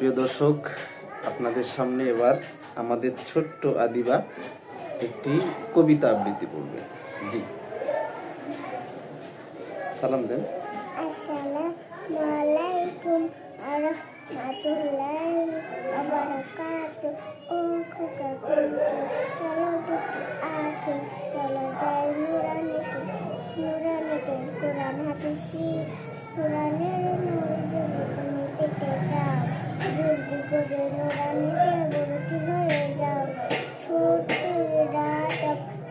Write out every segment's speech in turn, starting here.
প্রিয় দর্শক, আপনাদের সামনে এবার আমাদের ছোট্ট আদিবা একটি কবিতা আবৃত্তি করবে জি। সালাম দেন। আসসালামু আলাইকুম কোরআন পেতে করে নুরানিতে ভর্তি হয়ে যাও ছুটি রাত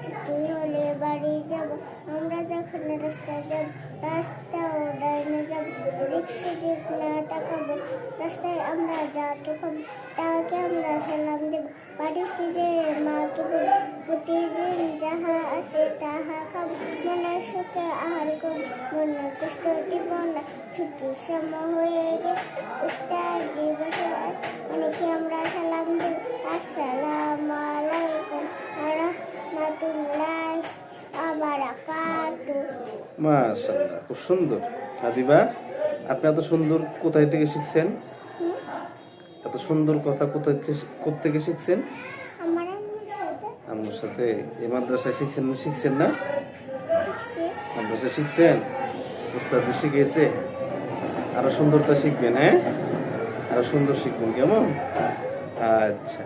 ছুটি হলে বাড়ি যাব আমরা যখন রাস্তায় যাব রাস্তা ডাইনে যাব এদিক সেদিক না তাকাবো রাস্তায় আমরা যাকে পাবো তাকে আমরা সালাম দেব বাড়িতে যে মাকে বলব প্রতিদিন যাহা আছে তাহা খাব সুখে আহার মনের কষ্ট দিব না। ছুটির সময় হয়ে গেছে উস্তাদ আছে অনেকে আমরা সালাম দেব। আসসালামু আলাইকুম রহমতুল্লাহ আবারাকাতু মাশাআল্লাহ খুব সুন্দর। আদিবা আপনি এত সুন্দর কোথায় থেকে শিখছেন? এত সুন্দর কথা কোথায় থেকে শিখছেন? আমার আম্মুর সাথে। আমার সাথে। এই মাদ্রাসায় শিখছেন না? শিখছেন না? শিখছি। মাদ্রাসায় শিখছেন উস্তাদ শিখিয়েছে আরও সুন্দরতা শিখবেন হ্যাঁ? আরও সুন্দর শিখবেন কেমন? আচ্ছা।